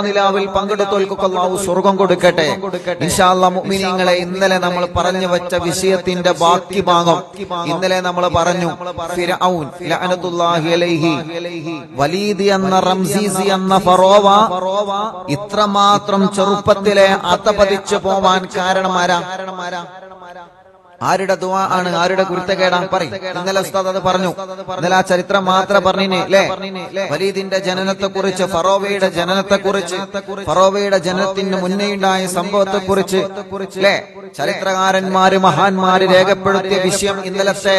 നിലാവിൽ പങ്കെടുത്തോൽക്കൊക്കെ സ്വർഗം കൊടുക്കട്ടെ. മുഅ്മിനീങ്ങളെ ഇന്നലെ നമ്മൾ പറഞ്ഞു വെച്ച വിഷയത്തിന്റെ ബാക്കി ഭാഗം ഇന്നലെ നമ്മൾ പറഞ്ഞു എന്ന റംസീസി എന്ന ഫറോവ ഇത്രമാത്രം ചെറുപ്പത്തിലെ അത്തപതിച്ചു പോവാൻ കാരണമാരാ ആരുടെ ദുആ ആണ്? ആരുടെ കുരുത്തക്കേടാ പറയും. ഇന്നലെ ഉസ്താദ് അത് പറഞ്ഞു. ഇന്നലെ ആ ചരിത്രം മാത്രം പറഞ്ഞിനെ വലീദിന്റെ ജനനത്തെ കുറിച്ച് ഫറോവയുടെ ജനനത്തെ കുറിച്ച് ഫറോവയുടെ ജനനത്തിന് മുന്നേ ഉണ്ടായ സംഭവത്തെ കുറിച്ച് അല്ലേ ചരിത്രകാരന്മാര് മഹാന്മാര് രേഖപ്പെടുത്തിയ വിഷയം ഇന്നലത്തെ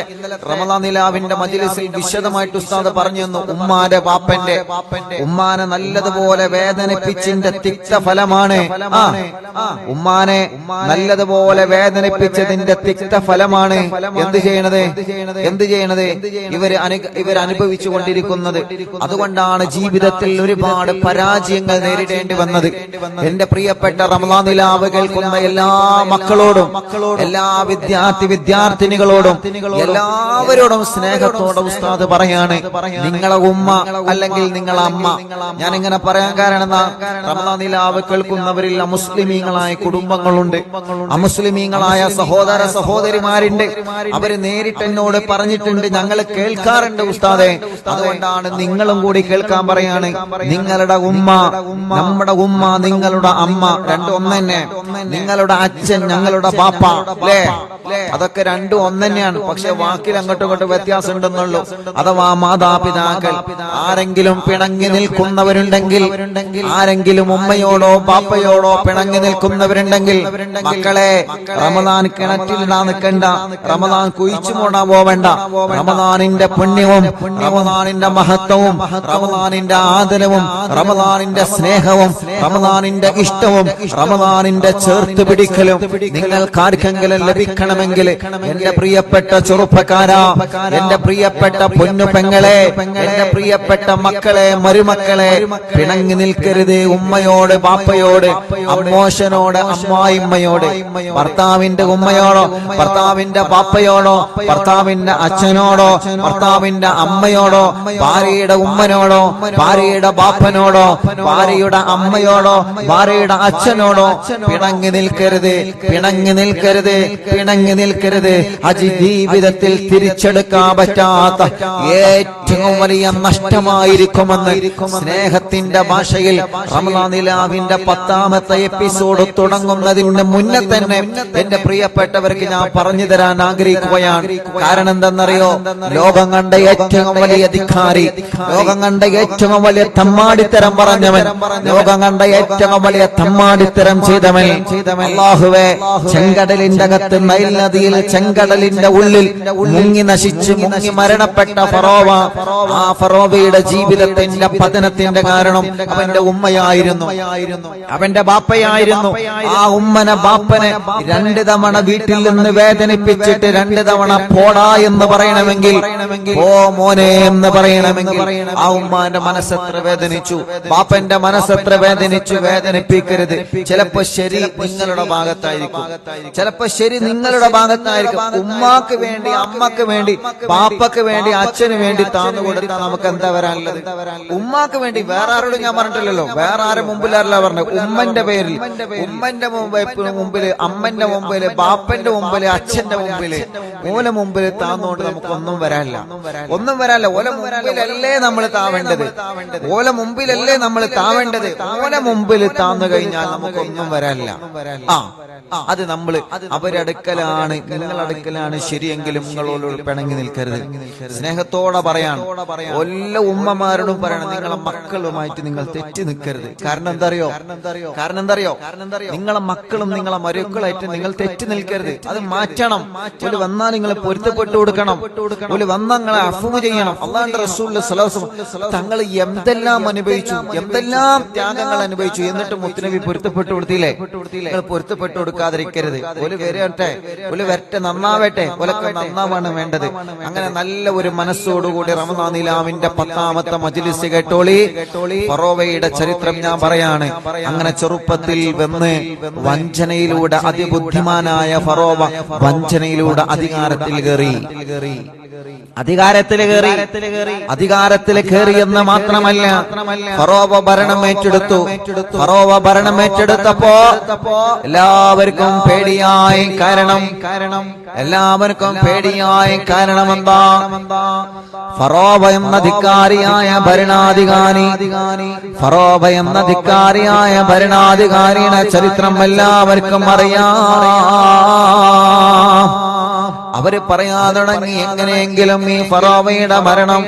റമദാ നിലാവിന്റെ മജിലിസിൽ വിശദമായിട്ട് ഉസ്താദ് പറഞ്ഞു തന്നു. ഉമ്മാന്റെ പാപ്പന്റെ. ഉമ്മാനെ നല്ലതുപോലെ വേദനിപ്പിച്ചിന്റെ തിക്ത ഫലമാണ്. ഉമ്മാനെ നല്ലതുപോലെ വേദനിപ്പിച്ചതിന്റെ തിക്ത ഫലമാണ് എന്ത് ചെയ്യണത്? എന്ത് ചെയ്യണത്? ഇവർ ഇവർ അനുഭവിച്ചു കൊണ്ടിരിക്കുന്നത് അതുകൊണ്ടാണ് ജീവിതത്തിൽ ഒരുപാട് പരാജയങ്ങൾ നേരിടേണ്ടി വന്നത്. എന്റെ പ്രിയപ്പെട്ട റമദാ നിലാവ് കേൾക്കുന്ന എല്ലാ മക്കളോടും എല്ലാ വിദ്യാർത്ഥി വിദ്യാർത്ഥിനികളോടും എല്ലാവരോടും സ്നേഹത്തോടെ ഉസ്താദ് പറയാണ് നിങ്ങളെ ഉമ്മ അല്ലെങ്കിൽ നിങ്ങളെ അമ്മ. ഞാൻ ഇങ്ങനെ പറയാൻ കാരണം എന്താ? റമദാ നിലാവ് കേൾക്കുന്നവരിൽ അമുസ്ലിമീങ്ങളായ കുടുംബങ്ങളുണ്ട്. അമുസ്ലിമീങ്ങളായ സഹോദര സഹോദര സഹോദരിമാരുണ്ട്. അവർ നേരിട്ട് എന്നോട് പറഞ്ഞിട്ടുണ്ട്. ഞങ്ങൾ കേൾക്കാറുണ്ട് ഉസ്താദെ. അതുകൊണ്ടാണ് നിങ്ങളും കൂടി കേൾക്കാൻ പറയാണ്. നിങ്ങളുടെ ഉമ്മ നമ്മുടെ ഉമ്മ നിങ്ങളുടെ അമ്മ. രണ്ടും ഒന്ന് നിങ്ങളുടെ അച്ഛൻ ഞങ്ങളുടെ പാപ്പ അല്ലേ? അതൊക്കെ രണ്ടും ഒന്ന് തന്നെയാണ് പക്ഷെ വാക്കിൽ അങ്ങോട്ടും ഇങ്ങോട്ടും വ്യത്യാസം ഉണ്ടെന്നുള്ളൂ അഥവാ മാതാപിതാക്കൾ ആരെങ്കിലും പിണങ്ങി നിൽക്കുന്നവരുണ്ടെങ്കിൽ ആരെങ്കിലും ഉമ്മയോടോ പാപ്പയോടോ പിണങ്ങി നിൽക്കുന്നവരുണ്ടെങ്കിൽ മക്കളെ റമദാൻ കിണറ്റിലിടാ നിൽക്കണ്ട. റമദാൻ കുഴിച്ചു മൂടാൻ പോവണ്ട. റമദാനിന്റെ പുണ്യവും റമദാനിന്റെ മഹത്വവും റമദാനിന്റെ ആദരവും റമദാനിന്റെ സ്നേഹവും റമദാനിന്റെ ഇഷ്ടവും റമദാനിന്റെ ചേർത്ത് പിടിക്കലും നിങ്ങൾക്ക് ആർക്കെങ്കിലും ലഭിക്കണമെങ്കിൽ എന്റെ പ്രിയപ്പെട്ട ചെറുപ്പക്കാരാ എന്റെ പ്രിയപ്പെട്ട പൊന്നു പെങ്ങളെ എന്റെ പ്രിയപ്പെട്ട മക്കളെ മരുമക്കളെ പിണങ്ങി നിൽക്കരുത് ഉമ്മയോട് ബാപ്പയോട് അമ്മോശനോട് അമ്മായിമ്മയോട് ഭർത്താവിന്റെ ഉമ്മയോടോ ഭർത്താവിന്റെ പാപ്പയോടോ ഭർത്താവിന്റെ അച്ഛനോടോ ഭർത്താവിന്റെ അമ്മയോടോ ഭാര്യയുടെ ഉമ്മനോടോ ഭാര്യയുടെ ബാപ്പനോടോ ഭാര്യയുടെ അമ്മയോടോ ഭാര്യയുടെ അച്ഛനോടോ പിണങ്ങി നിൽക്കരുത് പിണങ്ങി നിൽക്കരുത് പിണങ്ങി നിൽക്കരുത്. അജി ജീവിതത്തിൽ തിരിച്ചെടുക്കാൻ പറ്റാത്ത ഏറ്റവും വലിയ നഷ്ടമായിരിക്കുമെന്ന് സ്നേഹത്തിന്റെ ഭാഷയിൽ റമലാനിലാവിന്റെ പത്താമത്തെ എപ്പിസോഡ് തുടങ്ങുന്നതിന് മുന്നേ തന്നെ എന്റെ പ്രിയപ്പെട്ടവർക്ക് ഞാൻ പറഞ്ഞു തരാൻ ആഗ്രഹിക്കുകയാണ്. കാരണം എന്തെന്നറിയോ ലോകം കണ്ട ഏറ്റവും വലിയ അധികാരി ലോകം കണ്ട ഏറ്റവും വലിയ തമ്മാടിത്തരം പറഞ്ഞവൻ. ലോകം കണ്ട ഏറ്റവും വലിയ തമ്മാടിത്തരം ചെയ്തവൻ അള്ളാഹുവേ ചെങ്കടലിന്റെ അകത്ത് നൈൽ നദിയിൽ ചെങ്കടലിന്റെ ഉള്ളിൽ മുങ്ങി നശിച്ചു മുങ്ങി മരണപ്പെട്ട ഫറോവ ആ ഫറോവയുടെ ജീവിതത്തിന്റെ പതനത്തിന്റെ കാരണം അവന്റെ ഉമ്മയായിരുന്നു. അവന്റെ ബാപ്പയായിരുന്നു. ആ ഉമ്മനെ ബാപ്പനെ രണ്ട് തവണ വീട്ടിൽ നിന്ന് വേദനിപ്പിച്ചിട്ട് രണ്ട് തവണ പോടാ എന്ന് പറയണമെങ്കിൽ ഓ മോനെ എന്ന് പറയണമെങ്കിൽ ആ ഉമ്മാന്റെ മനസ്സെത്ര വേദനിച്ചു. ബാപ്പന്റെ മനസ്സെത്ര വേദനിച്ചു വേദനിപ്പിക്കരുത്. ചിലപ്പോ ശരി നിങ്ങളുടെ ഭാഗത്തായിരിക്കും. ചിലപ്പോ ശരി നിങ്ങളുടെ ഭാഗത്തായിരിക്കും. ഉമ്മാക്ക് വേണ്ടി അമ്മയ്ക്ക് വേണ്ടി പാപ്പക്ക് വേണ്ടി അച്ഛന് വേണ്ടി താന്നു കൊടുത്താൽ നമുക്ക് എന്താ വരാനുള്ളത്? ഉമ്മാക്ക് വേണ്ടി വേറെ ആരോടും ഞാൻ പറഞ്ഞിട്ടില്ലല്ലോ. വേറെ ആരും മുമ്പിലല്ല പറഞ്ഞത്. ഉമ്മന്റെ പേരിൽ. ഉമ്മന്റെ മുമ്പ് മുമ്പിൽ അമ്മന്റെ മുമ്പിൽ ബാപ്പന്റെ മുമ്പിൽ അച്ഛന്റെ മുമ്പിൽ. ഓല മുമ്പിൽ താന്നുകൊണ്ട് നമുക്ക് ഒന്നും വരാനില്ല. ഒന്നും വരാനില്ല. ഓല മുമ്പിലല്ലേ നമ്മൾ താവേണ്ടത്? ഓല മുമ്പിലല്ലേ നമ്മൾ താവേണ്ടത്? ഓല മുമ്പിൽ താന്നു കഴിഞ്ഞാൽ നമുക്കൊന്നും വരാനില്ല. ആ. അത് നമ്മൾ അവരടുക്കലാണ് നിങ്ങളടുക്കലാണ് ശരിയെങ്കിലും നിങ്ങളോട് പിണങ്ങി നിൽക്കരുത്. സ്നേഹത്തോടെ പറയാൻ എല്ലാ ഉമ്മമാരോടും പറയണം നിങ്ങളെ മക്കളുമായിട്ട് നിങ്ങൾ തെറ്റി നിൽക്കരുത്. കാരണം എന്തറിയോ? കാരണം എന്തറിയോ? നിങ്ങളെ മക്കളും നിങ്ങളെ മരുക്കളായിട്ട് നിങ്ങൾ തെറ്റി നിൽക്കരുത്. അത് മാറ്റണം. ഒരു വന്നാൽ നിങ്ങൾ പൊരുത്തപ്പെട്ടു കൊടുക്കണം. ഒരു വന്നാൽ നിങ്ങളെ അഫുമ ചെയ്യണം. തങ്ങൾ എന്തെല്ലാം അനുഭവിച്ചു? എന്തെല്ലാം ത്യാഗങ്ങൾ അനുഭവിച്ചു? എന്നിട്ട് മുത്തുനബി പൊരുത്തപ്പെട്ടു കൊടുത്തില്ലേ? പൊരുത്തപ്പെട്ടു കൊടുക്കാൻ കൊടുക്കാതിരിക്കരുത്. ഒരു വരട്ടെ. ഒരു വരട്ടെ നന്നാവട്ടെ. ഒലക്ക് നന്നാവാണ് വേണ്ടത്. അങ്ങനെ നല്ല ഒരു മനസ്സോടുകൂടി റമദാനിലാവിന്റെ പത്താമത്തെ മജിലിസ് കേട്ടോളി. ഫറോവയുടെ ചരിത്രം ഞാൻ പറയാണ്. അങ്ങനെ ചെറുപ്പത്തിൽ വന്ന് വഞ്ചനയിലൂടെ അതിബുദ്ധിമാനായ ഫറോവ വഞ്ചനയിലൂടെ അധികാരത്തിൽ കയറി അധികാരത്തിൽ കയറി അധികാരത്തിൽ കയറി എന്ന് മാത്രമല്ല ഫറോവ ഭരണം ഏറ്റെടുത്തു. ഫറോവ ഭരണം ഏറ്റെടുത്തപ്പോ എല്ലാവർക്കും പേടിയായി കാരണം കാരണം എല്ലാവർക്കും പേടിയായി കാരണം എന്താ ഫറോബ എന്ന ധിക്കാരിയായ ഭരണാധികാരി ഫറോബ എന്ന ധിക്കാരിയായ ഭരണാധികാരിയുടെ ചരിത്രം എല്ലാവർക്കും അറിയാം. അവർ പറയാൻ തുടങ്ങി എങ്ങനെയെങ്കിലും ഈ ഫറോവയുടെ മരണം.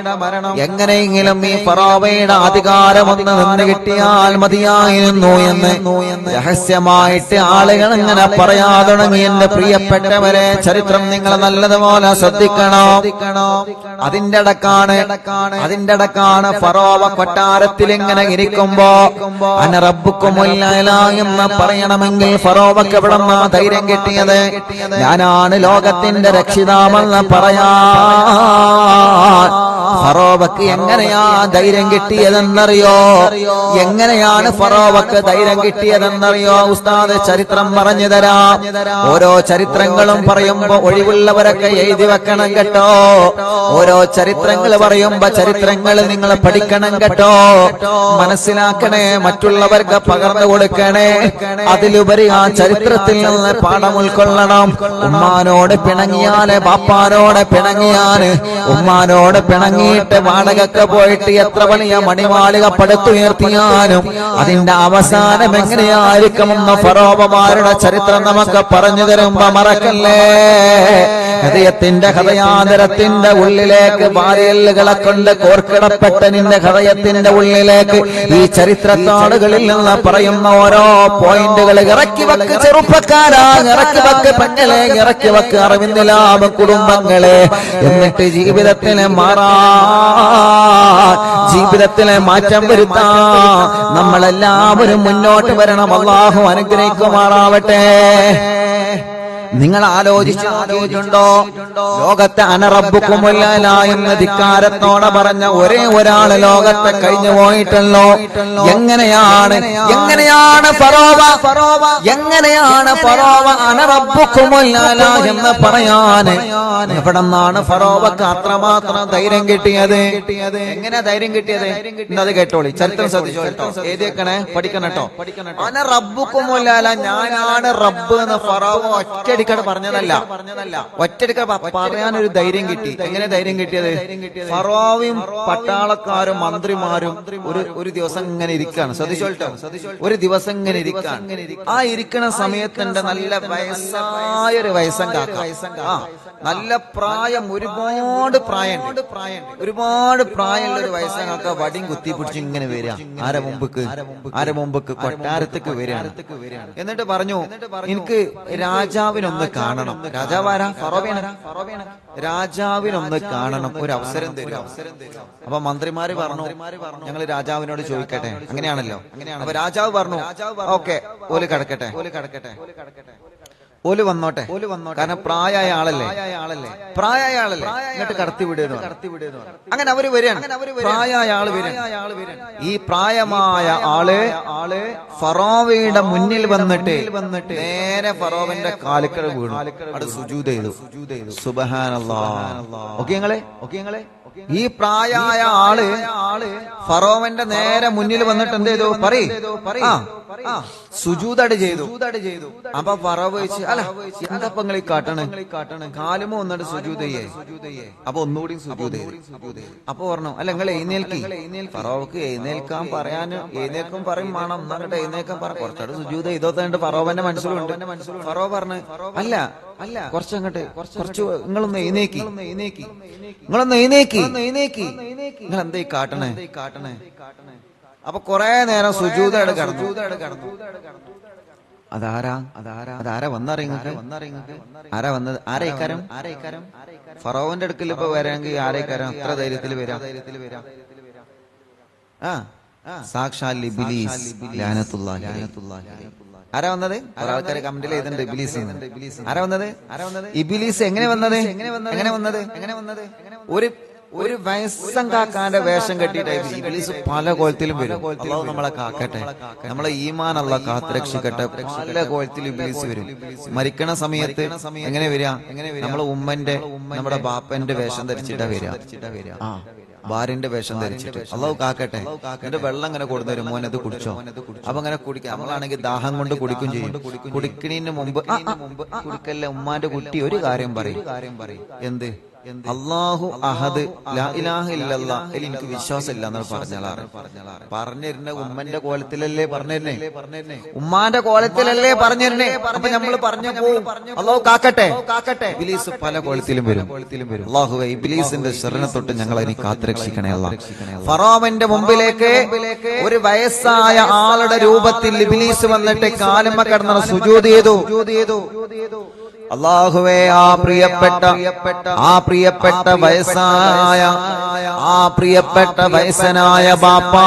എങ്ങനെയെങ്കിലും ഈ ഫറോവയുടെ അധികാരം ഒന്ന് നിന്ന് കിട്ടിയാൽ മതിയായിരുന്നു എന്ന് രഹസ്യമായിട്ട് ആളുകൾ ഇങ്ങനെ പറയാൻ തുടങ്ങി എന്റെ പ്രിയപ്പെട്ടവരെ ചരിത്രം നിങ്ങൾ നല്ലതുപോലെ ശ്രദ്ധിക്കണം. അതിന്റെ ഇടക്കാണ് അതിന്റെ ഇടക്കാണ്. ഫറോവ കൊട്ടാരത്തിൽ ഇങ്ങനെ ഇരിക്കുമ്പോ അനറബുക്കുമില്ല എന്ന് പറയണമെങ്കിൽ ഫറോവക്ക് എവിടെ ധൈര്യം കിട്ടിയത്? ഞാനാണ് ലോകത്തിന്റെ രക്ഷിതാമെന്ന് പറയാ ഫറോവക്ക് എങ്ങനെയാ ധൈര്യം കിട്ടിയതെന്നറിയോ? എങ്ങനെയാണ് ഫറോവക്ക് ധൈര്യം കിട്ടിയതെന്നറിയോ? ഉസ്താദ് ചരിത്രം പറഞ്ഞു തരാം. ഓരോ ചരിത്രങ്ങളും പറയുമ്പോ ഒഴിവുള്ളവരൊക്കെ എഴുതി വെക്കണം കേട്ടോ. ഓരോ ചരിത്രങ്ങൾ പറയുമ്പോ ചരിത്രങ്ങൾ നിങ്ങൾ പഠിക്കണം കേട്ടോ. മനസ്സിലാക്കണേ മറ്റുള്ളവർക്ക് പകർന്നു കൊടുക്കണേ. അതിലുപരി ആ ചരിത്രത്തിൽ നിന്ന് പാഠം ഉൾക്കൊള്ളണം. ഉമ്മാനോട് പിണങ്ങിയാൽ ബാപ്പാനോട് പിണങ്ങിയാൽ ഉമ്മാനോട് പിണങ്ങിയിട്ട് വാടകക്ക് പോയിട്ട് എത്ര വലിയ മണിമാളിക പടുത്തുയർത്തിയാലും അതിന്റെ അവസാനം എങ്ങനെയായിരിക്കുമെന്ന് ഫറോബമാരുടെ ചരിത്രം നമുക്ക് പറഞ്ഞു തരുമ്പോ മറക്കല്ലേ? ഹൃദയത്തിന്റെ ഹൃദയാന്തരത്തിന്റെ ഉള്ളിലേക്ക് വാരിയല്ലുകളെ കൊണ്ട് കോർക്കിടപ്പെട്ട നിന്റെ ഹൃദയത്തിന്റെ ഉള്ളിലേക്ക് ഈ ചരിത്രത്താടുകളിൽ നിന്ന് പറയുന്ന ഓരോ പോയിന്റുകൾ ഇറക്കി വെക്ക് ചെറുപ്പക്കാരാ ഇറക്കി വെക്ക് പെങ്ങളെ ഇറക്കി വെക്ക് അറിവിന്ദിലാമ കുടുംബങ്ങളെ. എന്നിട്ട് ജീവിതത്തിന് മാറാ ജീവിതത്തിലെ മാറ്റം വരുത്താ. നമ്മളെല്ലാവരും മുന്നോട്ട് വരണം. അള്ളാഹു അനുഗ്രഹിക്കുമാറാവട്ടെ. നിങ്ങൾ ആലോചിച്ചു നോക്കിയിട്ടുണ്ടോ? ലോകത്തെ അനറബുക്കുമില്ല എന്ന ധിക്കാരത്തോടെ പറഞ്ഞ ഒരേ ഒരാൾ ലോകത്തെ കഴിഞ്ഞു പോയിട്ടല്ലോ. എങ്ങനെയാണ് എങ്ങനെയാണ് ഫറോവ എങ്ങനെയാണ് ഫറോവ അനറബുക്കുമില്ല എന്ന് പറയാന്? എവിടെ നിന്നാണ് ഫറോവക്ക് അത്രമാത്രം ധൈര്യം കിട്ടിയത്? എങ്ങനെ ധൈര്യം കിട്ടിയത്? ഇന്നത് കേട്ടോളി ചരിത്രം ശ്രദ്ധിച്ചോ കേട്ടോ? എഴുതിയേക്കണേ പഠിക്കണം കേട്ടോ. അന റബ്ബുക്കുമില്ല ഞാനാണ് റബ്ബ് എന്ന് ഫറോവ ഒറ്റയടിക്കട പറഞ്ഞതല്ല. ഒറ്റക്ക പറയാൻ ഒരു ധൈര്യം കിട്ടി. എങ്ങനെ ധൈര്യം കിട്ടിയത്? ഫറോവയും പട്ടാളക്കാരും മന്ത്രിമാരും ഒരു ഒരു ദിവസം ഇങ്ങനെ ഇരിക്കാണ്. ശ്രദ്ധിച്ചോട്ടോ ഒരു ദിവസം ഇങ്ങനെ ഇരിക്കാൻ ആ ഇരിക്കണ സമയത്തിന്റെ നല്ല വയസ്സായ ഒരു വയസ്സം കാക്ക. നല്ല പ്രായം ഒരുപാട് പ്രായം ഒരുപാട് പ്രായമുള്ള ഒരു വയസ്സങ്ങൾക്ക് വടിയും കുത്തി പിടിച്ച് ഇങ്ങനെ വരിക. ആരെ മുമ്പക്ക് ആരെ മുമ്പക്ക് കൊട്ടാരത്തേക്ക് വരികയാണ്. എന്നിട്ട് പറഞ്ഞു എനിക്ക് രാജാവിനൊന്ന് കാണണം. രാജാവാരാ ഫറോബിയാണ്? രാജാവിനൊന്ന് കാണണം. ഒരു അവസരം തരും അപ്പൊ മന്ത്രിമാര് പറഞ്ഞു ഞങ്ങൾ രാജാവിനോട് ചോദിക്കട്ടെ. അങ്ങനെയാണല്ലോ. അപ്പൊ രാജാവ് പറഞ്ഞു ഓക്കെ ഓൽ കടക്കട്ടെ. ഓൽ കടക്കട്ടെ. ഓൽ വന്നോട്ടെ. ഓൽ വന്നോട്ടെ. കാരണം പ്രായമായ ആളല്ലേ? ആളല്ലേ? പ്രായമായ ആളല്ലേ? എന്നിട്ട് കടത്തി വിടുന്നു കടത്തി വിടുന്നു അങ്ങനെ അവർ വരികയാണ്. പ്രായമായ ആൾ വരും ഈ പ്രായമായ ആൾ ആൾ ഫറോവയുടെ മുന്നിൽ വന്നിട്ട് വന്നിട്ട് നേരെ ഫറോവന്റെ കാലിക്കൽ വീണു. അവിടെ സുജൂത് ചെയ്തു. സുബഹാനല്ലാ. ഓക്കെ ഞങ്ങളെ ഓക്കെ ഞങ്ങളെ ഈ പ്രായമായ ആൾ ആൾ ഫറോവന്റെ നേരെ മുന്നിൽ വന്നിട്ട് എന്ത് ചെയ്തു? പറയ്. ആ സുജൂതട് ചെയ്തു. അപ്പൊ അല്ല എന്താ നിങ്ങൾ കാട്ടണ്? കാട്ടണ്? കാലുമോ വന്നിട്ട് സുജൂതയെ അപ്പൊ ഒന്നുകൂടി സുജൂത അപ്പൊ പറഞ്ഞു അല്ല നിങ്ങൾ എഴുന്നേൽക്കി. പറവക്ക് എഴുന്നേൽക്കാൻ പറയാൻ എഴുന്നേൽക്കും പറയും വേണം. എന്നിട്ട് എഴുന്നേൽക്കാൻ പറ. കുറച്ചോട് സുജൂത ഇതോത്തണ്ട് പറവന്റെ മനസ്സിലുണ്ട്. ഫറോ പറഞ്ഞു അല്ല അല്ല. കുറച്ചങ്ങട്ടെ കുറച്ച് നിങ്ങളൊന്ന് എഴുന്നേക്കി. എഴുന്നേക്കി. നിങ്ങളൊന്ന് എഴുന്നേക്കി. എഴുന്നേക്കി. നിങ്ങൾ എന്തായി കാട്ടണേ? കാട്ടണേ കാട്ടണേ? അപ്പൊ കുറെ നേരം സുജൂതയുടെ കടന്നു. അതാരാ? അതാരാ? അതാരാ വന്നറിയുന്നത്? വന്നറിയുന്നത്? ആരാ വന്നത്? ആരേക്കാരം ആരേക്കാരം ഫറോവന്റെ അടുക്കൽ ഇപ്പൊ വരാമെങ്കിൽ ആരേക്കാരം അത്ര ധൈര്യത്തിൽ വരാം. ധൈര്യത്തിൽ വരാം. ആ. സാക്ഷാൽ ഇബ്ലീസ്. ആരാ വന്നത്? കുറെ ആൾക്കാർ കമന്റിൽ എഴുതുന്നുണ്ട് ഇബിലീസ് ആരാ വന്നത്? ഇബിലീസ് എങ്ങനെ വന്നത്? എങ്ങനെ വന്നത്? എങ്ങനെ വന്നത്? ഒരു ഒരു വയസ്സം കാക്കാന്റെ വേഷം കെട്ടിയിട്ട് ഇബിലീസ് പല കോലത്തിലും വരും. അള്ളാഹു നമ്മളെ കാക്കട്ടെ. നമ്മളെ ഈമാൻ അള്ള കാത്തുരക്ഷിക്കട്ടെ പല കോലത്തിലും ഇബിലീസ് വരും. മരിക്കണ സമയത്ത് എങ്ങനെ വരിക? നമ്മളെ ഉമ്മന്റെ നമ്മുടെ ബാപ്പന്റെ വേഷം ധരിച്ചിട്ടാ വരിക. ആ ഭാര്യന്റെ വേഷം ധരിച്ചിട്ട്. അള്ളാഹു കാക്കട്ടെ. എന്റെ വെള്ളം ഇങ്ങനെ കൊടുന്നൊരു മോൻ അത് കുടിച്ചോ? അപ്പൊ അങ്ങനെ കുടിക്കാം. നമ്മളാണെങ്കിൽ ദാഹം കൊണ്ട് കുടിക്കും ചെയ്യും. കുടിക്കണീന് മുമ്പ് കുടിക്കല്ല ഉമ്മാന്റെ കുട്ടി ഒരു കാര്യം പറയും. കാര്യം പറയും. എന്ത്? അള്ളാഹു അഹദ് എനിക്ക് വിശ്വാസം ഇല്ല എന്നാണ് പറഞ്ഞാളാറ് പറഞ്ഞിരുന്ന ഉമ്മന്റെ കോലത്തിലല്ലേ പറഞ്ഞിരുന്നേ? ഉമ്മാന്റെ കോലത്തിലല്ലേ പറഞ്ഞിരുന്നേ? അപ്പൊ നമ്മൾ പറഞ്ഞു പോവും. അള്ളാഹു കാക്കട്ടെ. കാക്കട്ടെ. ഇബിലീസ് പല കോലത്തിലും വരും. അള്ളാഹു ഇബിലീസിന്റെ ശരണ തൊട്ട് ഞങ്ങൾ ഇനി കാത്തുരക്ഷിക്കണേ അല്ല ഫറോവന്റെ മുമ്പിലേക്ക് ഒരു വയസ്സായ ആളുടെ രൂപത്തിൽ ഇബിലീസ് വന്നിട്ട് കാലുമ കിടന്ന സുജൂത് ചെയ്തു. അള്ളാഹുവേ ആ പ്രിയപ്പെട്ട ആ പ്രിയപ്പെട്ട വയസ്സായ ആ പ്രിയപ്പെട്ട വയസ്സനായ ബാപ്പാ.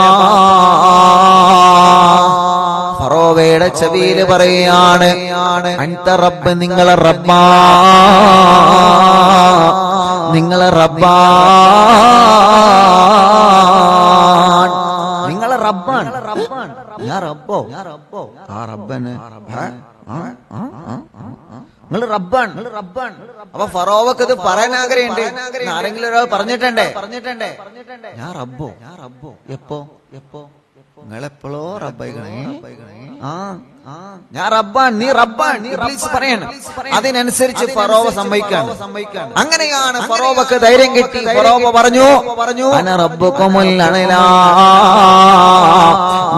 ഫറോവയുടെ ചെവിയിൽ പറയുകയാണ് അൻത റബ്ബ് നിങ്ങളെ റബ്ബാ. നിങ്ങളെ റബ്ബാ. നിങ്ങളെ റബ്ബാണ്. ഞാൻ റബ്ബോ? ആ റബ്ബോ. ആ റബ്ബന്. നിങ്ങൾ റബ്ബാണ്. റബ്ബാണ് അപ്പൊ ഫറോവക്ക് ഇത് പറയാൻ ആഗ്രഹമുണ്ട്. ആരെങ്കിലും ഒരാൾ പറഞ്ഞിട്ടുണ്ടേ? പറഞ്ഞിട്ടുണ്ടേ ഞാൻ റബ്ബോ? ഞാൻ റബ്ബോ എപ്പോ? എപ്പോ നിങ്ങൾ എപ്പോഴോ റബ്ബായിക്കണേ? ആ. ഞാൻ റബ്ബാൻ നീ റബ്ബാൻ നീ ഇബ്ലീസ് പറയണം. അതിനനുസരിച്ച് ഫറോവ സമ്മതിക്കാണ്. അങ്ങനെയാണ് ഫറോവക്ക് ധൈര്യം കിട്ടി. ഫറോവ പറഞ്ഞു പറഞ്ഞു.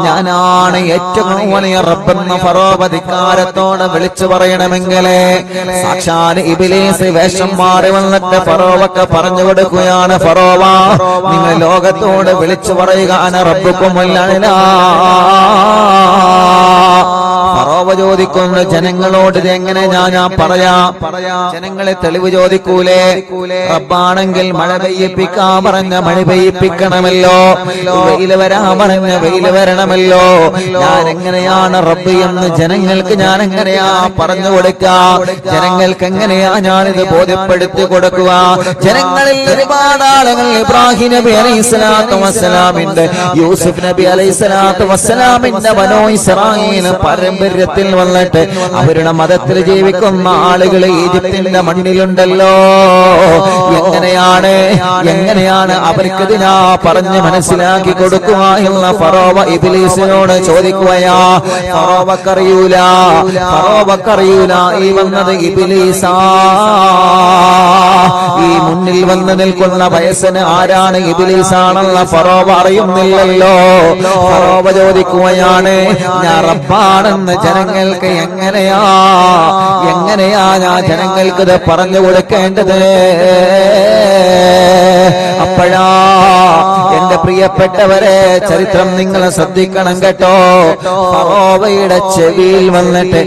ഞാനാണ് ഏറ്റവും വലിയ റബ്ബെന്ന ഫറോവ ധിക്കാരത്തോടെ വിളിച്ചു പറയണമെങ്കിലേ സാക്ഷാൽ ഇബിലീസ് വേഷം മാറി വന്നിട്ട് ഫറോവക്ക് പറഞ്ഞു കൊടുക്കുകയാണ് ഫറോവ. നിങ്ങൾ ലോകത്തോട് വിളിച്ചു പറയുക അന. ഫറോവ ചോദിക്കുന്നു ജനങ്ങളോട് എങ്ങനെ ഞാൻ പറയാ. ജനങ്ങളെ തെളിവ് ചോദിക്കൂലേ? റബ്ബാണെങ്കിൽ മഴ പെയ്യിപ്പിക്കാ പറഞ്ഞ മഴ പെയ്യിപ്പിക്കണമല്ലോ. വെയിൽ വരാ പറഞ്ഞ വെയിൽ വരണമല്ലോ. ഞാൻ എങ്ങനെയാണ് റബ്ബ് എന്ന് ജനങ്ങൾക്ക് ഞാൻ എങ്ങനെയാ പറഞ്ഞു കൊടുക്കാ? ജനങ്ങൾക്ക് എങ്ങനെയാ ഞാനിത് ബോധ്യപ്പെടുത്തി കൊടുക്കുക ജനങ്ങളിൽ ഒരുപാട് ആളുകൾ ഇബ്രാഹിം നബി അലൈഹി സ്വലാത്തു വസ്സലാമിന്റെ യൂസുഫ് നബി അലൈഹി സ്വലാത്തു വസ്സലാമിന്റെ മനോ ഇസ്രായേൽ പാരമ്പര്യത്തിൽ വന്നിട്ട് അവരുടെ മതത്തിൽ ജീവിക്കുന്ന ആളുകൾ ഈജിപ്തിന്റെ മണ്ണിലുണ്ടല്ലോ. എങ്ങനെയാണ്? എങ്ങനെയാണ്? അവർക്ക് ഞാൻ പറഞ്ഞ് മനസ്സിലാക്കി കൊടുക്കുക എന്ന ഫറോവ ഇബിലീസിനോട് ചോദിക്കുകയാ ഫറോവക്കറിയൂല ഫറോവക്കറിയൂല. ഈ വന്നത് ഇബിലീസാ. ഈ മുന്നിൽ വന്ന് നിൽക്കുന്ന വയസ്സിന് ആരാണ് ഇബിലീസാണെന്ന ഫറോവ അറിയുന്നില്ലല്ലോ. ഫറോവ ചോദിക്കുകയാണ് ഞാൻ റബ്ബാണെന്ന് ജനങ്ങൾക്ക് എങ്ങനെയാ എങ്ങനെയാ ഞാൻ ജനങ്ങൾക്ക് ഇത് പറഞ്ഞു കൊടുക്കേണ്ടത്? അപ്പോഴാ എന്റെ പ്രിയപ്പെട്ടവരെ ചരിത്രം നിങ്ങൾ ശ്രദ്ധിക്കണം കേട്ടോ. ഫറോവയുടെ ചെവിയിൽ വന്നിട്ട്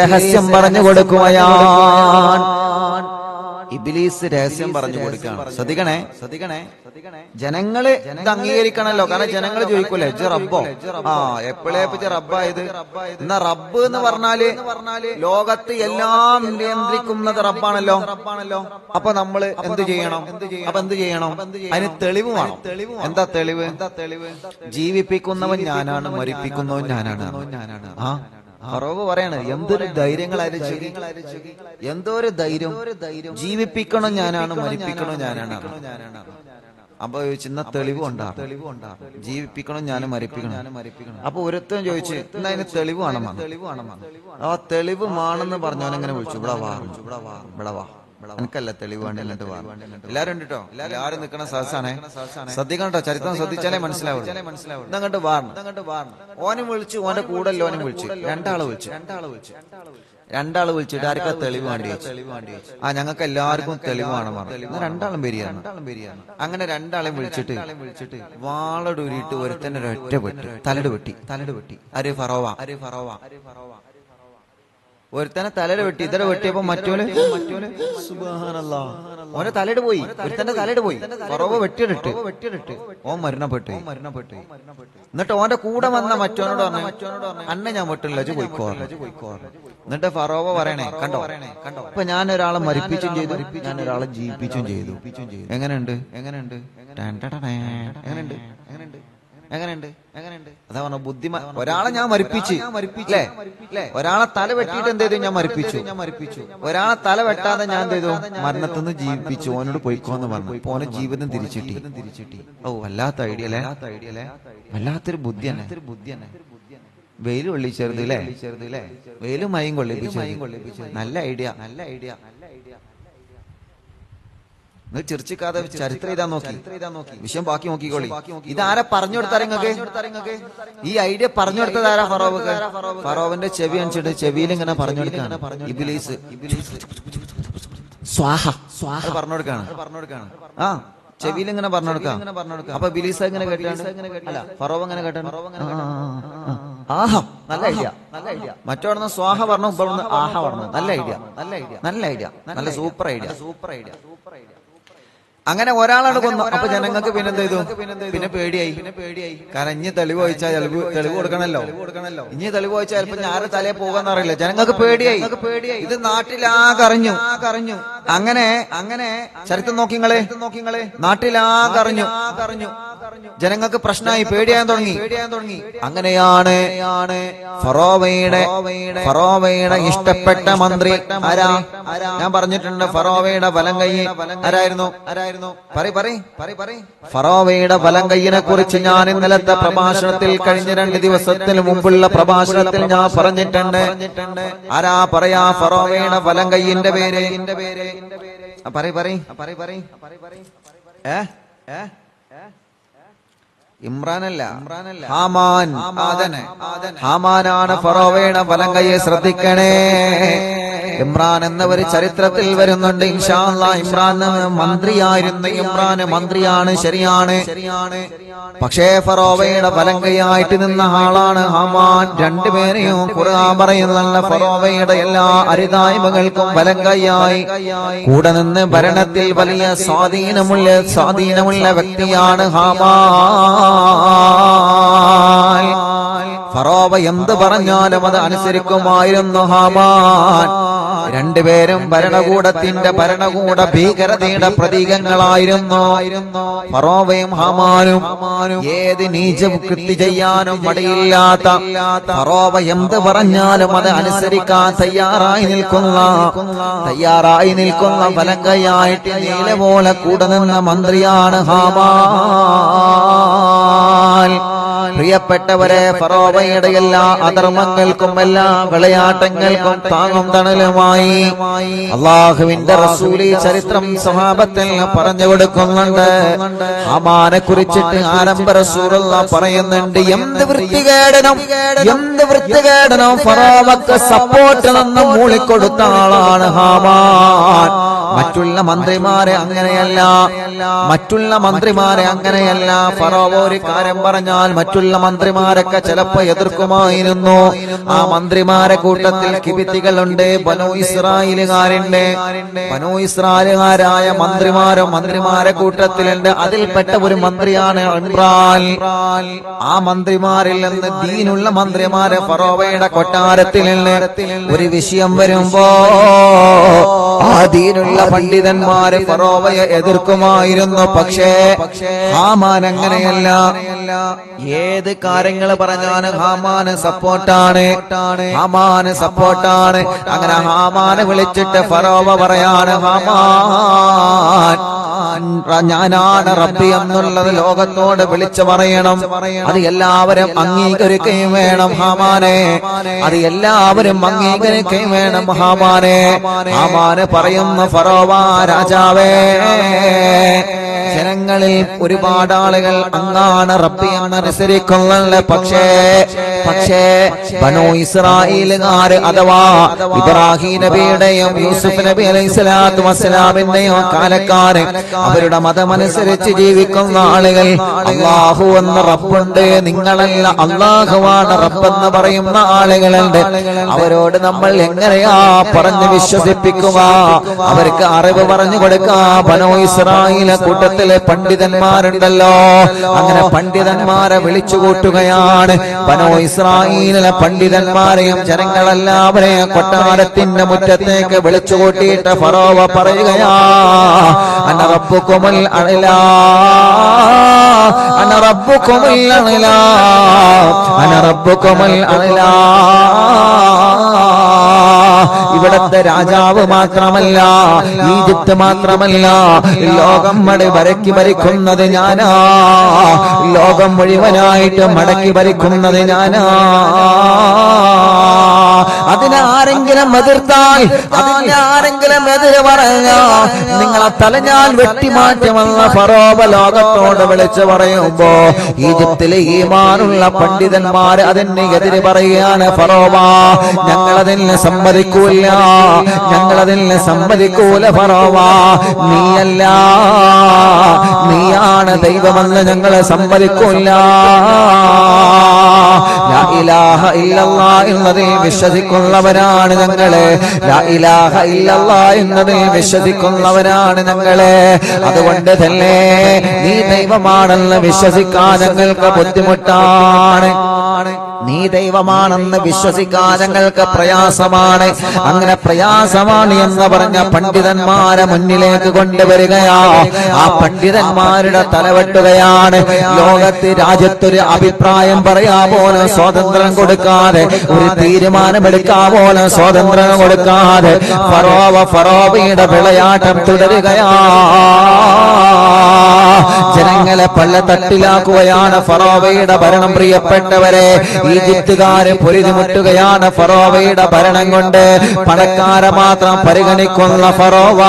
രഹസ്യം പറഞ്ഞു കൊടുക്കുകയാണ്. ഇബിലീസ് രഹസ്യം പറഞ്ഞു കൊടുക്കുകയാണ് ശ്രദ്ധിക്കണേ? ശ്രദ്ധിക്കണേ? ജനങ്ങൾ ഇത് അംഗീകരിക്കണല്ലോ. കാരണം ജനങ്ങൾ ചോദിക്കൂലേ? റബ്ബോ? ആ എപ്പോഴേ പറ്റി റബ്ബായത് എന്നാ റബ്ബ് എന്ന് പറഞ്ഞാൽ ലോകത്ത് എല്ലാം നിയന്ത്രിക്കുന്നത് റബ്ബാണല്ലോ. റബ്ബാണല്ലോ. അപ്പൊ നമ്മൾ എന്ത് ചെയ്യണം? അപ്പൊ എന്ത് ചെയ്യണം? അതിന് തെളിവ് വേണം. എന്താ തെളിവ്? എന്താ തെളിവ്? ജീവിപ്പിക്കുന്നവൻ ഞാനാണ് മരിപ്പിക്കുന്നവൻ ഞാനാണ്. ഞാനാണ്. ആ? ഫറോവ് പറയാണ് എന്തൊരു ധൈര്യങ്ങൾ അരച്ചു എന്തോ ഒരു ധൈര്യം? ജീവിപ്പിക്കണോ ഞാനാണ് മരിപ്പിക്കണോ ഞാനാണ് അപ്പൊ ചോദിച്ചു ഇന്ന തെളിവ് ഉണ്ടാകും തെളിവ് ഉണ്ടാകും ജീവിപ്പിക്കണം ഞാനും മരിപ്പിക്കണം. അപ്പൊ ഒരുത്തൻ ചോദിച്ചു എന്നാ അതിന് തെളിവ് വേണം തെളിവ് വേണം ആ തെളിവ് മാണെന്ന് പറഞ്ഞവൻ എങ്ങനെ വിളിച്ചു. ഇവിടെ വാ ഇവിടെ വാ ഇവിടെ വാ. എനിക്കല്ല തെളിവ് വേണ്ടി എല്ലാരും കേട്ടോ എല്ലാരും നിൽക്കണ സഹസാണേ ശ്രദ്ധിക്കണം കേട്ടോ ചരിത്രം ശ്രദ്ധിച്ചാലേ മനസ്സിലാവുള്ളൂ. മനസ്സിലാവും അങ്ങോട്ട് വാറണം ഓനും വിളിച്ചു ഓന്റെ കൂടെ ഓനും വിളിച്ചു. രണ്ടാൾ വിളിച്ചു. രണ്ടാൾ വിളിച്ചു. രണ്ടാൾ വിളിച്ചിട്ട് ആർക്കാ തെളിവ് വേണ്ടി വെച്ചു ആ ഞങ്ങൾക്ക് എല്ലാവർക്കും തെളിവാണ് വേണം പറഞ്ഞു രണ്ടാളും വരികയാണ്. അങ്ങനെ രണ്ടാളെയും വിളിച്ചിട്ട് വിളിച്ചിട്ട് വാളടൂരിയിട്ട് ഒരുത്തന്നെ ഒരൊറ്റ വെട്ടി തലട് വെട്ടി തലട് വെട്ടി അരെ ഫറോവ അരെ ഫറോവ ഒരുത്തനെ തലയുടെ വെട്ടി ഇതര വെട്ടിയപ്പോ മറ്റോൽ ഓനെ തലയിട്ട് പോയി. ഒരുത്തന്റെ തലയിട്ട് പോയി. കുറവ് വെട്ടിയിട്ടിട്ട്. വെട്ടിയിട്ടിട്ട്. ഓൻ മരണപ്പെട്ടു. മരണപ്പെട്ടു. എന്നിട്ട് ഓന്റെ കൂടെ വന്ന മറ്റോനോട് പറഞ്ഞു അന്നെ ഞാൻ വെട്ടില്ല പോയിക്കോ എന്നിട്ട് ഫറോവ പറയണേ കണ്ടോ? കണ്ടോ? ഇപ്പൊ ഞാൻ ഒരാളെ മരിപ്പിച്ചും ചെയ്തു. ഞാൻ ഒരാളെ ജീവിപ്പിച്ചും ചെയ്തു. എങ്ങനെയുണ്ട്? എങ്ങനെയുണ്ട്. എങ്ങനെയുണ്ട്? എങ്ങനെയുണ്ട്? എങ്ങനെയുണ്ട്? എങ്ങനെയുണ്ട്? അതാ പറഞ്ഞ ബുദ്ധിമാ ഒരാളെ ഞാൻ മരിപ്പിച്ച്. അല്ലേ? ഒരാളെ തല വെട്ടിയിട്ട് എന്ത് ചെയ്തു? ഞാൻ മരിപ്പിച്ചു. ഞാൻ മരിപ്പിച്ചു. ഒരാളെ തല വെട്ടാതെ ഞാൻ എന്ത് ചെയ്തു? മരണത്തിൽ നിന്ന് ജീവിപ്പിച്ചു. ഓനോട് പോയിക്കോന്ന് പറഞ്ഞു. ഓനെ ജീവിതം തിരിച്ചിട്ടി. തിരിച്ചിട്ടി. ഓ വല്ലാത്ത ഐഡിയ അല്ലേ? ഐഡിയ അല്ലേ? വല്ലാത്തൊരു ബുദ്ധി തന്നെ ബുദ്ധി തന്നെ വെയിൽ കൊള്ളിച്ചേർന്നില്ലേ വെയിലും മയും കൊള്ളിപ്പിച്ചു നല്ല ഐഡിയ. നല്ല ഐഡിയ. നിങ്ങൾ ചിരിച്ചിക്കാതെ ചരിത്രം ഇതാ നോക്കി. വിഷയം ബാക്കി നോക്കിക്കോളി. ഇതാരെ പറഞ്ഞു കൊടുത്താര നിങ്ങൾക്ക് ഈ ഐഡിയ പറഞ്ഞു കൊടുത്തത് ആരാ ഫറോവ് ഫറോവിന്റെ ചെവി അണിച്ചിട്ട് ചെവിയിൽ ഇങ്ങനെ പറഞ്ഞു കൊടുക്കാണ്. ഇബിലീസ്. സ്വാഹ. സ്വാഹ. പറഞ്ഞു കൊടുക്കാണ്. പറഞ്ഞു കൊടുക്കാണ്. ആ ചെവിയിൽ ഇങ്ങനെ പറഞ്ഞു കൊടുക്കാം. അപ്പൊ ബിലീസ് ഇങ്ങനെ കേട്ടാണ്? അല്ല ഫറോവ് ഇങ്ങനെ കേട്ടാണ്? ആഹ. നല്ല ഐഡിയ. നല്ല ഐഡിയ. മറ്റോടന്ന് സ്വാഹ പറഞ്ഞു ഇപ്പൊ ആഹ പറഞ്ഞു നല്ല ഐഡിയ. നല്ല ഐഡിയ. നല്ല ഐഡിയ. നല്ല super idea. Super idea. Super idea. അങ്ങനെ ഒരാളാണ് കൊന്നു. അപ്പൊ ജനങ്ങൾക്ക് പിന്നെ എന്ത് ചെയ്തു? പിന്നെ പേടിയായി. പിന്നെ പേടിയായി. കാരണം ഇനി തെളിവ് വഹിച്ചാൽ തെളിവ് തെളിവ് കൊടുക്കണല്ലോ ഇനി തെളിവ് വഹിച്ചാൽ ചിലപ്പോ ഞാറ് തലേ പോകാന്ന് അറിയില്ല. ജനങ്ങൾക്ക് പേടിയായി. പേടിയായി. ഇത് നാട്ടിലാകെ അറിഞ്ഞു അങ്ങനെ അങ്ങനെ ചരിത്രം നോക്കിങ്ങളെ. നോക്കിങ്ങളെ. നാട്ടിലാകെ അറിഞ്ഞു ജനങ്ങൾക്ക് പ്രശ്നമായി പേടിയാൻ തുടങ്ങി. പേടിയാൻ തുടങ്ങി. അങ്ങനെയാണ് ഫറോവയുടെ ഫറോവയുടെ ഇഷ്ടപ്പെട്ട മന്ത്രി. ആരാ? ഞാൻ പറഞ്ഞിട്ടുണ്ട് ഫറോവയുടെ വലം കൈ. ആരായിരുന്നു? ആരായിരുന്നു? ഫറോവയുടെ വലം കൈയിനെ കുറിച്ച് ഞാൻ ഇന്നലത്തെ പ്രഭാഷണത്തിൽ കഴിഞ്ഞ രണ്ട് ദിവസത്തിന് മുമ്പുള്ള പ്രഭാഷണത്തിൽ ഞാൻ പറഞ്ഞിട്ടുണ്ട്. ആരാ പറയാ ഫറോവയുടെ വലം കൈയിന്റെ പേര്? പറയ് പറയ് പറയ്. പറയ് ഏ? ഏ? ഇമ്രാനല്ല. ഹാമാൻ. ഹാമാനാണ് ഫറോവയുടെ ഫലം കയ്യെ ശ്രദ്ധിക്കണേ. ഇമ്രാൻ എന്നവര് ചരിത്രത്തിൽ വരുന്നുണ്ട്. ഇൻഷാല്ല ഇമ്രാൻ മന്ത്രിയായിരുന്നു. ഇമ്രാൻ മന്ത്രിയാണ് ശരിയാണ്. പക്ഷേ ഫറോവയുടെ ഫലം നിന്ന ആളാണ് ഹമാൻ. രണ്ടുപേരെയും ഖുർആൻ പറയുന്നുള്ള ഫറോവയുടെ എല്ലാ അരിതായ്മകൾക്കും ഫലം കൂടെ നിന്ന് ഭരണത്തിൽ വലിയ സ്വാധീനമുള്ള സ്വാധീനമുള്ള വ്യക്തിയാണ് ഹമാ ഫറോവ എന്ത് പറഞ്ഞാലും അത് അനുസരിക്കുമായിരുന്നു ഹാമാൻ. രണ്ടുപേരും ഭരണകൂടത്തിന്റെ ഭരണകൂട ഭീകരതയുടെ പ്രതീകങ്ങളായിരുന്നു. ഫറോവയും ഹമാനും ഏത് നീച കൃത്യ ചെയ്യാനും മടിയില്ലാത്ത ഫറോവ എന്ത് പറഞ്ഞാലും അത് അനുസരിക്കാൻ തയ്യാറായി നിൽക്കുന്ന തയ്യാറായി നിൽക്കുന്ന ഫലങ്കയായിട്ട് നീല പോലെ കൂടെ നിന്ന മന്ത്രിയാണ് ഹാമാൻ. പ്രിയപ്പെട്ടവരെ ഫറോവയുടെ എല്ലാ അധർമ്മങ്ങൾക്കും എല്ലാ വിളയാട്ടങ്ങൾക്കും താങ്ങും തണലുമായി അള്ളാഹുവിന്റെ റസൂലി ചരിത്രം സഹാബത്തിൽ പറഞ്ഞു കൊടുക്കുന്നുണ്ട് ഹമാനെ കുറിച്ചിട്ട് ആരംഭ റസൂലുള്ള പറയുന്നുണ്ട് എന്ത് വൃത്തികേടനം എന്ത് വൃത്തികേടനം ഫറോവക്ക് സപ്പോർട്ട് നിന്ന് മൂളിക്കൊടുത്ത ആളാണ് ഹാമാൻ. മറ്റുള്ള മന്ത്രിമാരെ അങ്ങനെയല്ല. മറ്റുള്ള മന്ത്രിമാരെ അങ്ങനെയല്ല. ഫറോവ ഒരു കാര്യം പറഞ്ഞാൽ മറ്റുള്ള മന്ത്രിമാരൊക്കെ ചിലപ്പോ എതിർക്കുമായിരുന്നു. ആ മന്ത്രിമാരെ കൂട്ടത്തിൽ കിബിത്തികളുണ്ട് ബനോ ഇസ്രായേലുകാരുണ്ട്. ബനോ ഇസ്രായേലുകാരായ മന്ത്രിമാരോ മന്ത്രിമാരെ കൂട്ടത്തിലുണ്ട്. അതിൽപ്പെട്ട ഒരു മന്ത്രിയാണ് ഇമ്രാൻ. ആ മന്ത്രിമാരിൽ നിന്ന് ദീനുള്ള മന്ത്രിമാരെ ഫറോവയുടെ കൊട്ടാരത്തിൽ ഒരു വിഷയം വരുമ്പോ ആ ദീനുള്ള പണ്ഡിതന്മാര് ഫറോവയെ എതിർക്കുമായിരുന്നു. പക്ഷേ ഹാമാൻ അങ്ങനെയല്ല. ഏത് കാര്യങ്ങൾ പറഞ്ഞാണ് ഹാമാന് സപ്പോർട്ടാണ്. ഹാമാന് സപ്പോർട്ടാണ്. അങ്ങനെ ഹാമാനെ വിളിച്ചിട്ട് ഫറോവ പറയാണ് ഹാമാൻ ഞാനാണ് റബ്ബി എന്നുള്ളത് ലോകത്തോട് വിളിച്ചു പറയണം. അത് എല്ലാവരും അംഗീകരിക്കുകയും വേണം ഹാമാനെ. അത് എല്ലാവരും അംഗീകരിക്കുകയും വേണം ഹാമാനെ. ഹാമാന് പറയുന്ന ഫറോവ രാജാവേ. ജനങ്ങളിൽ ഒരുപാട് ആളുകൾ അങ്ങാണ് റബ്ബിയാണ് അനുസരിക്കുന്നുണ്ട്. പക്ഷേ പക്ഷേ ബനോ ഇസ്രായേലുകാര് അഥവാ ഇബ്രാഹിം നബിയുടെയും യൂസുഫ് നബി അലൈഹി സ്വലാത്തു വസ്സലാമിന്റെയും കാലക്കാര് അവരുടെ മതമനുസരിച്ച് ജീവിക്കുന്ന ആളുകൾ അള്ളാഹു എന്ന റബ്ബുണ്ട് നിങ്ങളല്ല അള്ളാഹുവാണ് റബ്ബെന്ന് പറയുന്ന ആളുകളുണ്ട്. അവരോട് നമ്മൾ എങ്ങനെയാ പറഞ്ഞു വിശ്വസിപ്പിക്കുക? അവർക്ക് അറിവ് പറഞ്ഞു കൊടുക്കുക. ബനോ ഇസ്രായേല കൂട്ടത്തിലെ പണ്ഡിതന്മാരുണ്ടല്ലോ. അങ്ങനെ പണ്ഡിതന്മാരെ വിളിച്ചു കൂട്ടുകയാണ്. പനോ ഇസ്രായേലിലെ പണ്ഡിതന്മാരെയും ജനങ്ങളെല്ലാവരെയും കൊട്ടാരത്തിന്റെ മുറ്റത്തേക്ക് വിളിച്ചു കൂട്ടിയിട്ട് ഫറോവ പറയുകയാ അന റബ്ബുക്കുമുൽ അഅ്ലാ അന റബ്ബുക്കുമുൽ അഅ്ലാ അന റബ്ബുക്കുമുൽ അഅ്ലാ ഇവിടത്തെ രാജാവ് മാത്രമല്ല ഈജിപ്ത് മാത്രമല്ല ലോകം മടി വരക്കി ഭരിക്കുന്നത് ഞാനാ ലോകം മുഴുവനായിട്ട് മടക്കി ഭരിക്കുന്നത് ഞാനാ. ആരെങ്കിലും എതിർത്താൽ അതിന് ആരെങ്കിലും എതിര് പറയാ നിങ്ങളെ തല ഞാൻ വെട്ടിമാറ്റുമെന്ന ഫറോബ ലോകത്തോട് വിളിച്ചു പറയുമ്പോ ഈജിപ്തിലെ ഈമാനുള്ള പണ്ഡിതന്മാര് അതിന് എതിര് പറയുകയാണ് ഫറോബ ഞങ്ങളതിന് സമ്മതിക്കൂല ഞങ്ങളതിന് സമ്മതിക്കൂല ഫറോവ നീയല്ല നീയാണ് ദൈവമെന്ന് ഞങ്ങളെ സമ്മതിക്കൂല. വിശ്വസിക്കുന്നവരാണ് ഞങ്ങൾ. ഇലാഹ വിശ്വസിക്കുന്നവരാണ് ഞങ്ങൾ. അതുകൊണ്ട് തന്നെ നീ ദൈവമാണെന്ന് വിശ്വസിക്കാൻ ഞങ്ങൾക്ക് ബുദ്ധിമുട്ടാണ്. നീ ദൈവമാണെന്ന് വിശ്വസിക്കാൻ ഞങ്ങൾക്ക് പ്രയാസമാണ്. അങ്ങനെ പ്രയാസമാണ് എന്ന് പറഞ്ഞ പണ്ഡിതന്മാരെ മുന്നിലേക്ക് കൊണ്ടുവരികയാ. ആ പണ്ഡിതന്മാരുടെ തലവെട്ടുകയാണ്. ലോകത്ത് രാജ്യത്തൊരു അഭിപ്രായം പറയാ പോലും സ്വാതന്ത്ര്യം കൊടുക്കാതെ ഒരു തീരുമാനമെടുക്കാ പോലും സ്വാതന്ത്ര്യം കൊടുക്കാതെ ഫറോവ ഫറോവയുടെ വിളയാട്ടം തുടരുകയാ. ജനങ്ങളെ പള്ളത്തട്ടിലാക്കുകയാണ് ഫറോവയുടെ ഭരണം പ്രിയപ്പെട്ടവരെ. ഈജിപ്തുകാര് പൊരുതിമുട്ടുകയാണ് ഫറോവയുടെ ഭരണം കൊണ്ട്. പണക്കാരെ മാത്രം പരിഗണിക്കുന്ന ഫറോവ.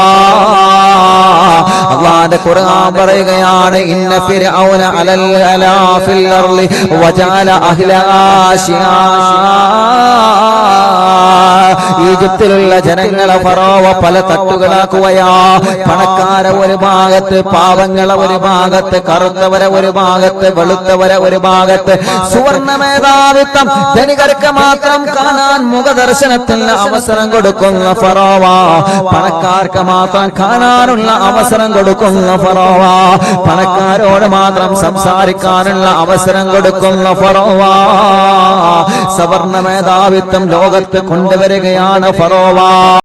അള്ളാന്റെ ഖുർആൻ പറയുകയാണ് ഇന്ന ഫിർഔന അലൽ അലാ ഫിൽ അർളി വജഅല അഹ്ലഹാ ഈജിപ്തിലുള്ള ജനങ്ങളെ ഫറോവ പല തട്ടുകളാക്കുകയാ. പണക്കാരെ ഒരു ഭാഗത്ത് പാവങ്ങളെ ഒരു ഭാഗത്ത് കറുത്തവരെ ഒരു ഭാഗത്ത് വെളുത്തവരെ ഒരു ഭാഗത്ത്. സുവർണ മേധാവിത്വം ധനികർക്ക് മാത്രം കാണാൻ മുഖദർശനത്തിന് അവസരം കൊടുക്കുന്ന ഫറോവ. പണക്കാർക്ക് മാത്രം കാണാനുള്ള അവസരം കൊടുക്കുന്ന ഫറോവ. പണക്കാരോട് മാത്രം സംസാരിക്കാനുള്ള അവസരം കൊടുക്കുന്ന ഫറോവ. സവർണ മേധാവിത്വം ലോകത്ത് കൊണ്ടുവരികയാണ് ഫറോവ.